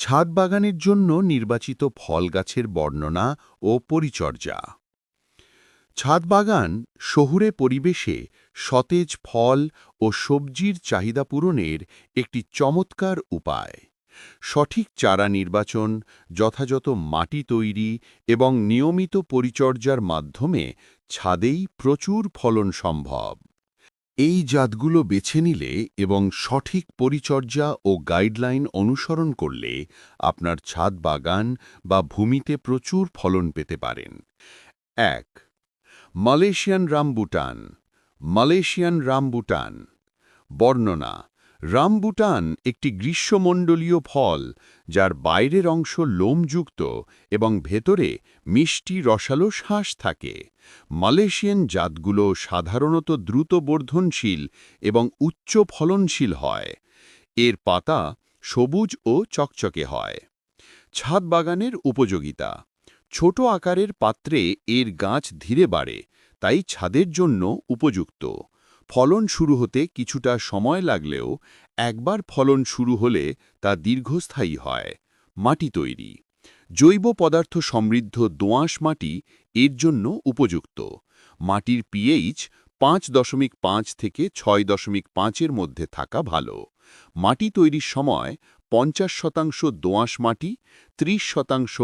ছাদ বাগানের জন্য নির্বাচিত ফল গাছের বর্ণনা ও পরিচর্যা। ছাদ বাগান শহুরে পরিবেশে সতেজ ফল ও সবজির চাহিদা পূরণের একটি চমৎকার উপায়। সঠিক চারা নির্বাচন, যথাযথ মাটি তৈরি এবং নিয়মিত পরিচর্যার মাধ্যমে ছাদেই প্রচুর ফলন সম্ভব। এই জাতগুলো বেছে নিলে এবং সঠিক পরিচর্যা ও গাইডলাইন অনুসরণ করলে আপনার ছাদ বাগান বা ভূমিতে প্রচুর ফলন পেতে পারেন। এক, মালয়েশিয়ান রামবুটান। Malaysian rambutan. বর্ণনা রামবুটান একটি গ্রীষ্মমণ্ডলীয় ফল, যার বাইরের অংশ লোমযুক্ত এবং ভেতরে মিষ্টি রসালো শ্বাস থাকে। মালয়েশিয়ান জাতগুলো সাধারণত দ্রুত বর্ধনশীল এবং উচ্চ ফলনশীল হয়। এর পাতা সবুজ ও চকচকে হয়। ছাদ বাগানের উপযোগিতা। ছোট আকারের পাত্রে এর গাছ ধীরে বাড়ে, তাই ছাদের জন্য উপযুক্ত। ফলন শুরু হতে কিছুটা সময় লাগলেও একবার ফলন শুরু হলে তা দীর্ঘস্থায়ী হয়, মাটি তৈরি। জৈব পদার্থ সমৃদ্ধ দোঁয়াশ মাটি এর জন্য উপযুক্ত। মাটির পিএইচ পাঁচ দশমিক পাঁচ থেকে ছয় দশমিক পাঁচের মধ্যে থাকা ভালো। মাটি তৈরির সময় পঞ্চাশ শতাংশ দোঁয়াশ মাটি ৩০ শতাংশ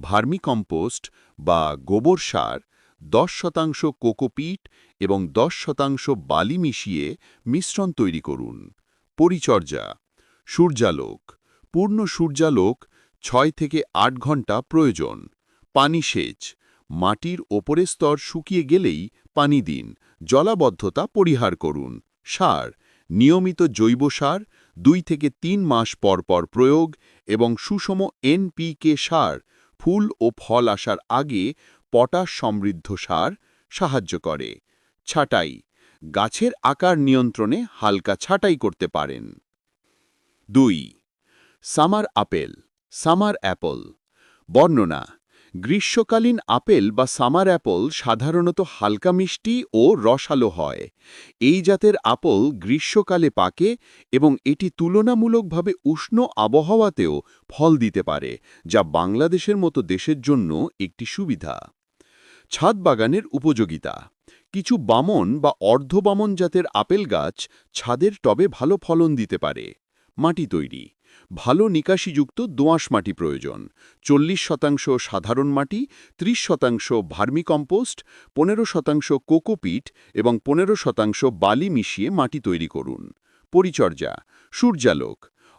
ভার্মিকম্পোস্ট বা গোবর সার দশ শতাংশ কোকোপিট এবং দশ শতাংশ বালি মিশিয়ে মিশ্রণ তৈরি করুন। পরিচর্যা, সূর্যালোক, পূর্ণ সূর্যালোক ছয় থেকে আট ঘণ্টা প্রয়োজন। পানি সেচ, মাটির ওপরের স্তর শুকিয়ে গেলেই পানি দিন। জলাবদ্ধতা পরিহার করুন। সার, নিয়মিত জৈব সার, দুই থেকে তিন মাস পর পর প্রয়োগ এবং সুষম এনপিকে সার ফুল ও ফল আসার আগে পটাশ সমৃদ্ধ সার সাহায্য করে। ছাটাই, গাছের আকার নিয়ন্ত্রণে হালকা ছাটাই করতে পারেন। দুই, সামার আপেল, সামার অ্যাপল। বর্ণনা, গ্রীষ্মকালীন আপেল বা সামার অ্যাপল সাধারণত হালকা মিষ্টি ও রসালো হয়। এই জাতের আপল গ্রীষ্মকালে পাকে এবং এটি তুলনামূলকভাবে উষ্ণ আবহাওয়াতেও ফল দিতে পারে, যা বাংলাদেশের মতো দেশের জন্য একটি সুবিধা। ছাদ বাগানের উপযোগিতা। কিছু বামন বা অর্ধবামন জাতের আপেল গাছ ছাদের টবে ভালো ফলন দিতে পারে। মাটি তৈরি। ভালো নিকাশিযুক্ত দোঁয়াশ মাটি প্রয়োজন। চল্লিশ শতাংশ সাধারণ মাটি ৩০ শতাংশ ভার্মিকম্পোস্ট পনেরো শতাংশ কোকোপিট এবং পনেরো শতাংশ বালি মিশিয়ে মাটি তৈরি করুন। পরিচর্যা। সূর্যালোক।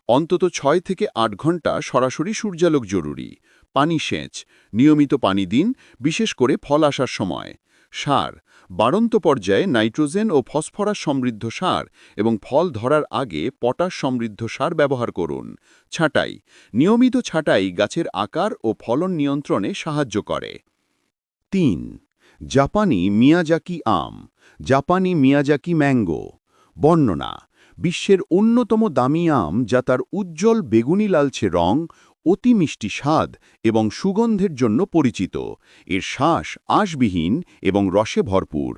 অন্তত ছয় থেকে আট ঘণ্টা সরাসরি সূর্যালোক জরুরি। পানি সেচ, নিয়মিত পানি দিন, বিশেষ করে ফল আসার সময়। সার, বাড়ন্ত পর্যায়ে নাইট্রোজেন ও ফসফরাস সমৃদ্ধ সার এবং ফল ধরার আগে পটাশ সমৃদ্ধ সার ব্যবহার করুন। ছাঁটাই, নিয়মিত ছাঁটাই গাছের আকার ও ফলন নিয়ন্ত্রণে সাহায্য করে। তিন, জাপানি মিয়াজাকি আম, জাপানি মিয়াজাকি ম্যাঙ্গো, বর্ণনা বিশ্বের অন্যতম দামি আম যা তার উজ্জ্বল বেগুনি লালচে রং, অতি মিষ্টি স্বাদ এবং সুগন্ধের জন্য পরিচিত। এর শ্বাস আঁশবিহীন এবং রসে ভরপুর।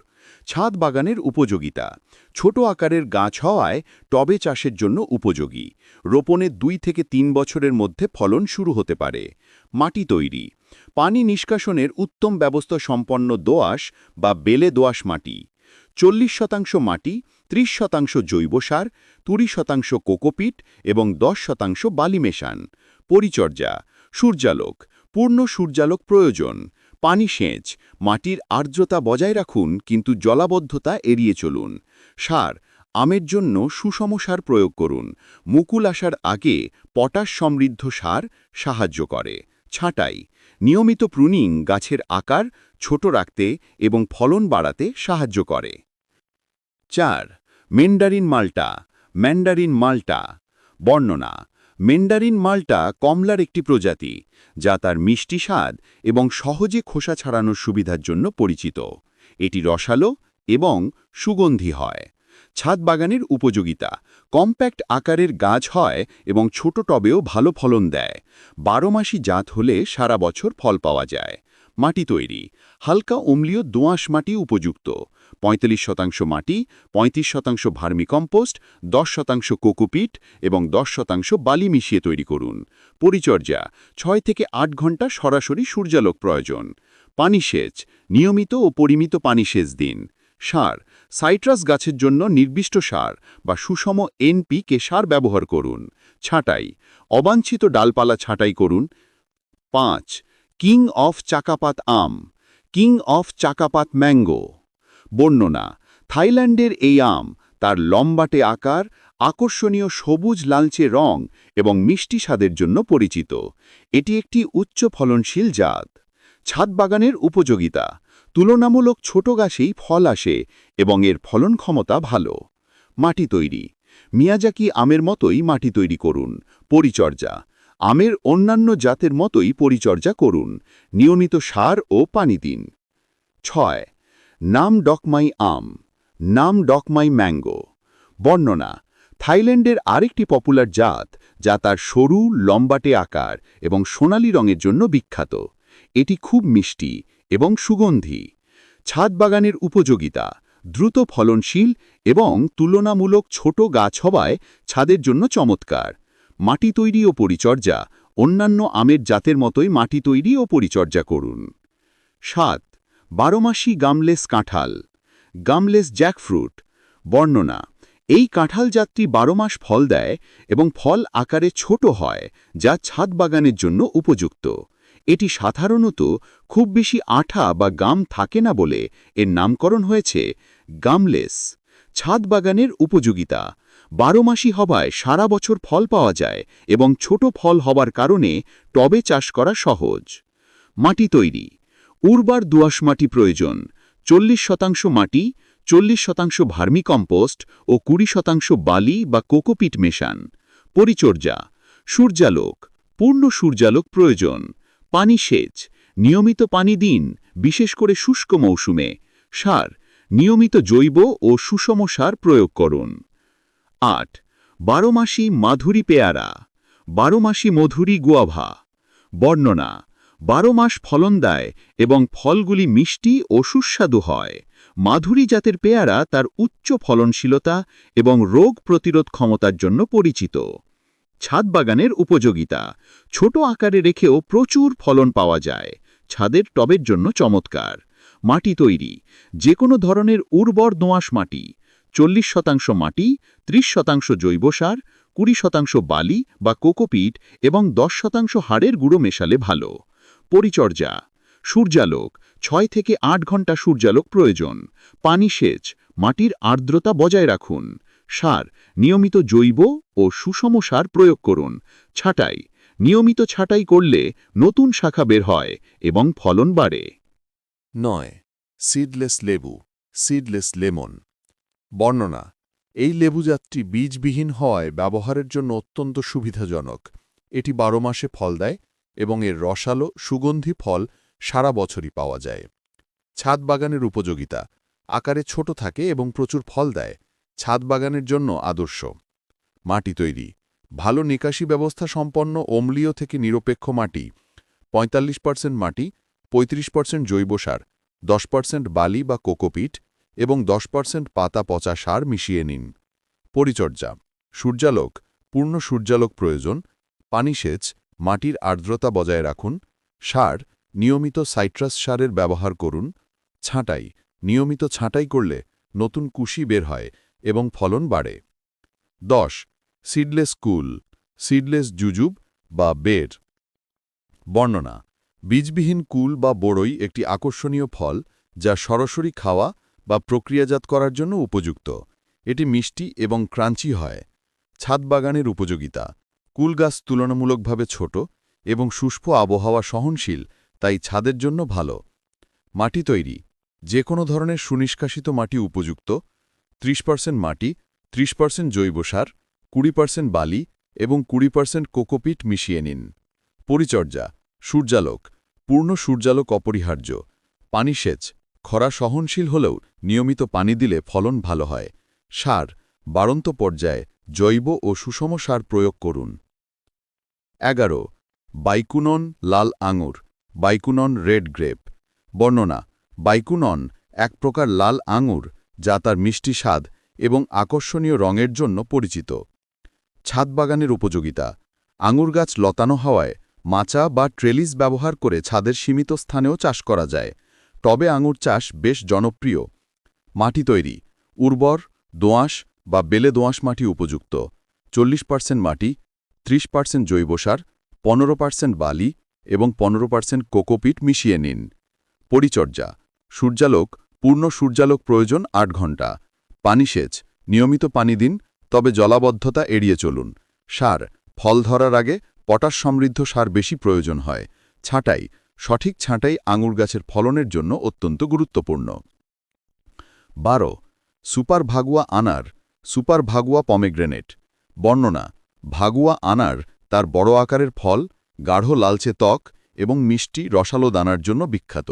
ছাদ বাগানের উপযোগিতা। ছোট আকারের গাছ হওয়ায় টবে চাষের জন্য উপযোগী। রোপণে দুই থেকে তিন বছরের মধ্যে ফলন শুরু হতে পারে। মাটি তৈরি। পানি নিষ্কাশনের উত্তম ব্যবস্থা সম্পন্ন দোআঁশ বা বেলে দোআঁশ মাটি। চল্লিশ শতাংশ মাটি ৩০ শতাংশ জৈব সার তুড়ি শতাংশ কোকোপিট এবং দশ শতাংশ বালি মেশান। পরিচর্যা, সূর্যালোক, পূর্ণ সূর্যালোক প্রয়োজন। পানি সেচ, মাটির আর্দ্রতা বজায় রাখুন কিন্তু জলাবদ্ধতা এড়িয়ে চলুন। সার, আমের জন্য সুষম সার প্রয়োগ করুন। মুকুল আসার আগে পটাশ সমৃদ্ধ সার সাহায্য করে। ছাঁটাই, নিয়মিত প্রুনিং গাছের আকার ছোট রাখতে এবং ফলন বাড়াতে সাহায্য করে। চার মেন্ডারিন মাল্টা, ম্যান্ডারিন মাল্টা, বর্ণনা, মেন্ডারিন মাল্টা কমলার একটি প্রজাতি, যা তার মিষ্টি স্বাদ এবং সহজে খোসা ছাড়ানোর সুবিধার জন্য পরিচিত। এটি রসালো এবং সুগন্ধি হয়। ছাদ বাগানের উপযোগিতা, কম্প্যাক্ট আকারের গাছ হয় এবং ছোট টবেও ভালো ফলন দেয়। বারো মাসি জাত হলে সারা বছর ফল পাওয়া যায়। মাটি তৈরি, হালকা অম্লীয় দোঁয়াশ মাটি উপযুক্ত। পঁয়তাল্লিশ শতাংশ মাটি, পঁয়ত্রিশ শতাংশ ভার্মিকম্পোস্ট দশ শতাংশ কোকোপিট এবং দশ শতাংশ বালি মিশিয়ে তৈরি করুন। পরিচর্যা, ছয় থেকে আট ঘণ্টা সরাসরি সূর্যালোক প্রয়োজন। পানি সেচ, নিয়মিত ও পরিমিত পানি সেচ দিন। সার, সাইট্রাস গাছের জন্য নির্দিষ্ট সার বা সুষম এনপিকে সার ব্যবহার করুন। ছাঁটাই, অবাঞ্ছিত ডালপালা ছাঁটাই করুন। পাঁচ, কিং অফ চাকাপাত আম, কিং অফ চাকাপাত ম্যাঙ্গো। বর্ণনা, থাইল্যান্ডের এই আম তার লম্বাটে আকার, আকর্ষণীয় সবুজ লালচে রং এবং মিষ্টি স্বাদের জন্য পরিচিত। এটি একটি উচ্চ ফলনশীল জাত। ছাদ বাগানের উপযোগিতা, তুলনামূলক ছোট গাছেই ফল আসে এবং এর ফলন ক্ষমতা ভালো। মাটি তৈরি, মিয়াজাকি আমের মতোই মাটি তৈরি করুন, পরিচর্যা, আমের অন্যান্য জাতের মতোই পরিচর্যা করুন, নিয়মিত সার ও পানি দিন। ছয় নাম ডকমাই আম, নাম ডকমাই ম্যাঙ্গো। বর্ণনা, থাইল্যান্ডের আরেকটি পপুলার জাত যা তার সরু, লম্বাটে আকার এবং সোনালী রঙের জন্য বিখ্যাত। এটি খুব মিষ্টি এবং সুগন্ধি। ছাদ বাগানের উপযোগিতা, দ্রুত ফলনশীল এবং তুলনামূলক ছোট গাছ হওয়ায় ছাদের জন্য চমৎকার। মাটি তৈরি ও পরিচর্যা, অন্যান্য আমের জাতের মতোই মাটি তৈরি ও পরিচর্যা করুন। সাত বারোমাসি গামলেস কাঁঠাল, গামলেস জ্যাকফ্রুট, বর্ণনা, এই কাঁঠাল জাতটি বারো মাস ফল দেয় এবং ফল আকারে ছোট হয়, যা ছাদ বাগানের জন্য উপযুক্ত। এটি সাধারণত খুব বেশি আঠা বা গাম থাকে না বলে এর নামকরণ হয়েছে গামলেস, ছাদ বাগানের উপযোগিতা। বারো মাসি হবায় সারা বছর ফল পাওয়া যায় এবং ছোট ফল হবার কারণে টবে চাষ করা সহজ। মাটি তৈরি উর্বর দোআঁশ মাটি প্রয়োজন, চল্লিশ শতাংশ মাটি, চল্লিশ শতাংশ ভার্মিকম্পোস্ট ও কুড়ি শতাংশ বালি বা কোকোপিট মেশান। পরিচর্যা, সূর্যালোক, পূর্ণ সূর্যালোক প্রয়োজন। পানি সেচ, নিয়মিত পানি দিন, বিশেষ করে শুষ্ক মৌসুমে। সার, নিয়মিত জৈব ও সুষম সার প্রয়োগ করুন। আট বারোমাসি মাধুরী পেয়ারা বারোমাসি মধুরী গুয়াভা। বর্ণনা বারো মাস ফলন দেয় এবং ফলগুলি মিষ্টি ও সুস্বাদু হয়। মাধুরী জাতের পেয়ারা তার উচ্চ ফলনশীলতা এবং রোগ প্রতিরোধ ক্ষমতার জন্য পরিচিত। ছাদ বাগানের উপযোগিতা। ছোট আকারে রেখেও প্রচুর ফলন পাওয়া যায়। ছাদের টবের জন্য চমৎকার। মাটি তৈরি। যে কোনো ধরনের উর্বর দোঁয়াশ মাটি। চল্লিশ শতাংশ মাটি, ত্রিশ শতাংশ জৈব সার, কুড়ি শতাংশ বালি বা কোকোপিট এবং দশ শতাংশ হাড়ের গুঁড়ো মেশালে ভালো। পরিচর্যা। সূর্যালোক, ছয় থেকে আট ঘণ্টা সূর্যালোক প্রয়োজন। পানি সেচ, মাটির আর্দ্রতা বজায় রাখুন। সার, নিয়মিত জৈব ও সুষম সার প্রয়োগ করুন। ছাটাই, নিয়মিত ছাটাই করলে নতুন শাখা বের হয় এবং ফলন বাড়ে। নয় সিডলেস লেবু সিডলেস লেমন। বর্ণনা, এই লেবু জাতটি বীজবিহীন হওয়ায় ব্যবহারের জন্য অত্যন্ত সুবিধাজনক। এটি বারো মাসে ফল দেয় এবং এর রসালো, সুগন্ধি ফল সারা বছরই পাওয়া যায়। ছাদ বাগানের উপযোগিতা। আকারে ছোট থাকে এবং প্রচুর ফল দেয়। ছাদ বাগানের জন্য আদর্শ। মাটি তৈরি। ভালো নিকাশি ব্যবস্থা সম্পন্ন অম্লীয় থেকে নিরপেক্ষ মাটি। পঁয়তাল্লিশ পার্সেন্ট মাটি, পঁয়ত্রিশ পার্সেন্ট জৈব সার, দশ পার্সেন্ট বালি বা কোকোপিট এবং দশ পার্সেন্ট পাতা পচা সার মিশিয়ে নিন। পরিচর্যা। সূর্যালোক। পূর্ণ সূর্যালোক প্রয়োজন। পানি সেচ। মাটির আর্দ্রতা বজায় রাখুন, সার, নিয়মিত সাইট্রাস সারের ব্যবহার করুন, ছাঁটাই, নিয়মিত ছাঁটাই করলে নতুন কুশি বের হয় এবং ফলন বাড়ে। দশ, সিডলেস কুল, সিডলেস জুজুব বা বের। বর্ণনা, বীজবিহীন কুল বা বড়ই একটি আকর্ষণীয় ফল যা সরাসরি খাওয়া বা প্রক্রিয়াজাত করার জন্য উপযুক্ত। এটি মিষ্টি এবং ক্রাঞ্চি হয়, ছাদ বাগানের উপযোগিতা। কুল গাছ তুলনামূলকভাবে ছোট এবং শুষ্ক আবহাওয়া সহনশীল, তাই ছাদের জন্য ভালো। মাটি তৈরি। যে কোনো ধরনের সুনিষ্কাশিত মাটি উপযুক্ত। ত্রিশ পার্সেন্ট মাটি, ত্রিশ পার্সেন্ট জৈব সার, কুড়ি পার্সেন্ট বালি এবং কুড়ি পার্সেন্ট কোকোপিট মিশিয়ে নিন। পরিচর্যা। সূর্যালোক। পূর্ণ সূর্যালোক অপরিহার্য। পানি সেচ। খরা সহনশীল হলেও নিয়মিত পানি দিলে ফলন ভালো হয়। সার। বাড়ন্ত পর্যায়ে জৈব ও সুষম সার প্রয়োগ করুন। এগারো, বাইকুনন লাল আঙুর, বাইকুনন রেড গ্রেপ। বর্ণনা, বাইকুনন এক প্রকার লাল আঙুর যা তার মিষ্টি স্বাদ এবং আকর্ষণীয় রঙের জন্য পরিচিত। ছাদ বাগানের উপযোগিতা, আঙুর গাছ লতানো হওয়ায় মাচা বা ট্রেলিস ব্যবহার করে ছাদের সীমিত স্থানেও চাষ করা যায় টবে আঙুর চাষ বেশ জনপ্রিয়। মাটি তৈরি, উর্বর, দোঁয়াশ বা বেলে দোঁয়াশ মাটি উপযুক্ত, চল্লিশ পার্সেন্ট মাটি ত্রিশ পার্সেন্ট জৈব সার, পনেরো পার্সেন্ট বালি এবং পনেরো পার্সেন্ট কোকোপিট মিশিয়ে নিন। পরিচর্যা। সূর্যালোক, পূর্ণ সূর্যালোক প্রয়োজন আট ঘণ্টা। পানি সেচ। নিয়মিত পানি দিন, তবে জলাবদ্ধতা এড়িয়ে চলুন। সার। ফল ধরার আগে পটাশ সমৃদ্ধ সার বেশি প্রয়োজন হয়। ছাঁটাই। সঠিক ছাঁটাই আঙুর গাছের ফলনের জন্য অত্যন্ত গুরুত্বপূর্ণ। বারো। সুপার ভাগুয়া আনার। Super Bhagwa pomegranate. বর্ণনা। ভাগুয়া আনার তার বড় আকারের ফল, গাঢ় লালচে ত্বক এবং মিষ্টি রসালো দানার জন্য বিখ্যাত।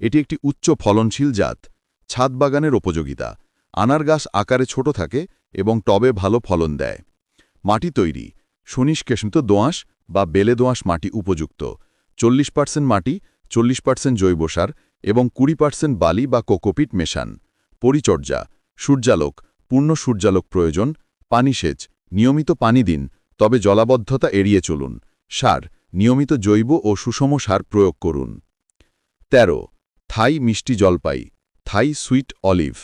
এটি একটি উচ্চ ফলনশীল জাত, ছাদ বাগানের উপযোগিতা। আনার গাছ আকারে ছোট থাকে এবং টবে ভালো ফলন দেয়। মাটি তৈরি সুনিষ্কেষিত দোঁয়াশ বা বেলে দোঁয়াশ মাটি উপযুক্ত। চল্লিশ পার্সেন্ট মাটি, চল্লিশ পার্সেন্ট জৈব সার এবং কুড়ি পার্সেন্ট বালি বা কোকোপিট মেশান। পরিচর্যা, সূর্যালোক, পূর্ণ সূর্যালোক প্রয়োজন, পানি সেচ নিয়মিত পানি দিন, তবে জলাবদ্ধতা এড়িয়ে চলুন। সার, নিয়মিত জৈব ও সুষম সার প্রয়োগ করুন। ১৩ থাই মিষ্টি জলপাই, থাই সুইট অলিভ।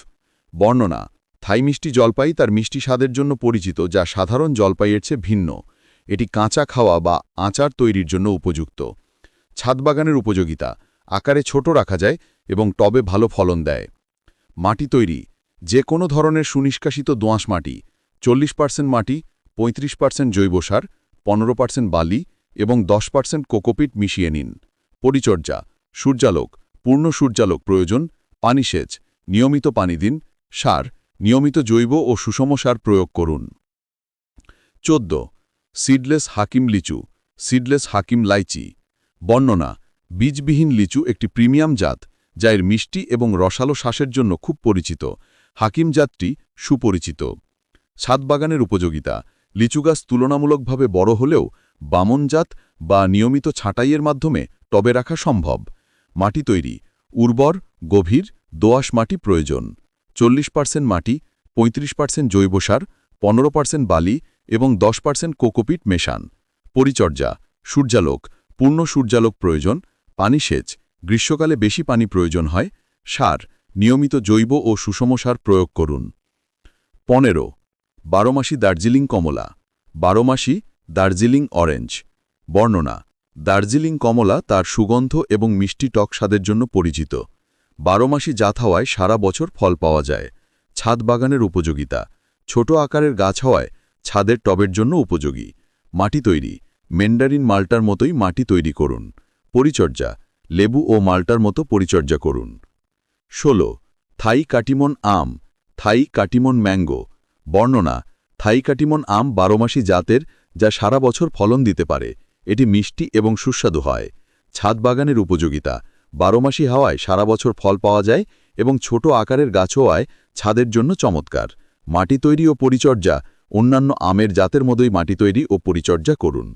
বর্ণনা, থাই মিষ্টি জলপাই তার মিষ্টি স্বাদের জন্য পরিচিত, যা সাধারণ জলপাইয়ের চেয়ে ভিন্ন। এটি কাঁচা খাওয়া বা আচার তৈরির জন্য উপযুক্ত। ছাদবাগানের উপযোগিতা, আকারে ছোট রাখা যায় এবং টবে ভালো ফলন দেয়। মাটি তৈরি, যে কোনো ধরনের সুনিষ্কাশিত দোঁয়াশ মাটি চল্লিশ পার্সেন্ট মাটি ৩৫ পার্সেন্ট জৈব সার, পনেরো পার্সেন্ট বালি এবং দশ পার্সেন্ট কোকোপিট মিশিয়ে নিন। পরিচর্যা, সূর্যালোক, পূর্ণ সূর্যালোক প্রয়োজন, পানি সেচ, নিয়মিত পানি দিন, সার, নিয়মিত জৈব ও সুষম সার প্রয়োগ করুন। চোদ্দ, সিডলেস হাকিম লিচু, সিডলেস হাকিম লাইচি। বর্ণনা, বীজবিহীন লিচু একটি প্রিমিয়াম জাত, যা এর মিষ্টি এবং রসালো শ্বাসের জন্য খুব পরিচিত। হাকিম জাতটি সুপরিচিত। ছাদ বাগানের উপযোগিতা। লিচু গাছ তুলনামূলকভাবে বড় হলেও বামনজাত বা নিয়মিত ছাঁটাইয়ের মাধ্যমে টবে রাখা সম্ভব। মাটি তৈরি, উর্বর, গভীর, দোআঁশ মাটি প্রয়োজন। চল্লিশ পার্সেন্ট মাটি ৩৫ পার্সেন্ট জৈব সার, পনেরো পার্সেন্ট বালি এবং দশ পার্সেন্ট কোকোপিট মেশান। পরিচর্যা, সূর্যালোক, পূর্ণ সূর্যালোক প্রয়োজন, পানি সেচ, গ্রীষ্মকালে বেশি পানি প্রয়োজন হয়, সার, নিয়মিত জৈব ও সুষম সার প্রয়োগ করুন। পনেরো বারোমাসি দার্জিলিং কমলা। বারোমাসি দার্জিলিং অরেঞ্জ। বর্ণনা, দার্জিলিং কমলা তার সুগন্ধ এবং মিষ্টি টক স্বাদের জন্য পরিচিত। বারোমাসি জাত হওয়ায় সারা বছর ফল পাওয়া যায়। ছাদ বাগানের উপযোগিতা। ছোট আকারের গাছ হওয়ায় ছাদের টবের জন্য উপযোগী। মাটি তৈরি। মেন্ডারিন মাল্টার মতোই মাটি তৈরি করুন। পরিচর্যা। লেবু ও মাল্টার মতো পরিচর্যা করুন। ১৬ থাই কাটিমন আম। Thai Katimon mango. বর্ণনা, থাইকাটিমন আম বারোমাসি জাতের, যা সারা বছর ফলন দিতে পারে। এটি মিষ্টি এবং সুস্বাদু হয়। ছাদ বাগানের উপযোগিতা, বারোমাসি হাওয়ায় সারা বছর ফল পাওয়া যায় এবং ছোট আকারের গাছওয়ায় ছাদের জন্য চমৎকার। মাটি তৈরি ও পরিচর্যা, অন্যান্য আমের জাতের মতোই মাটি তৈরি ও পরিচর্যা করুন।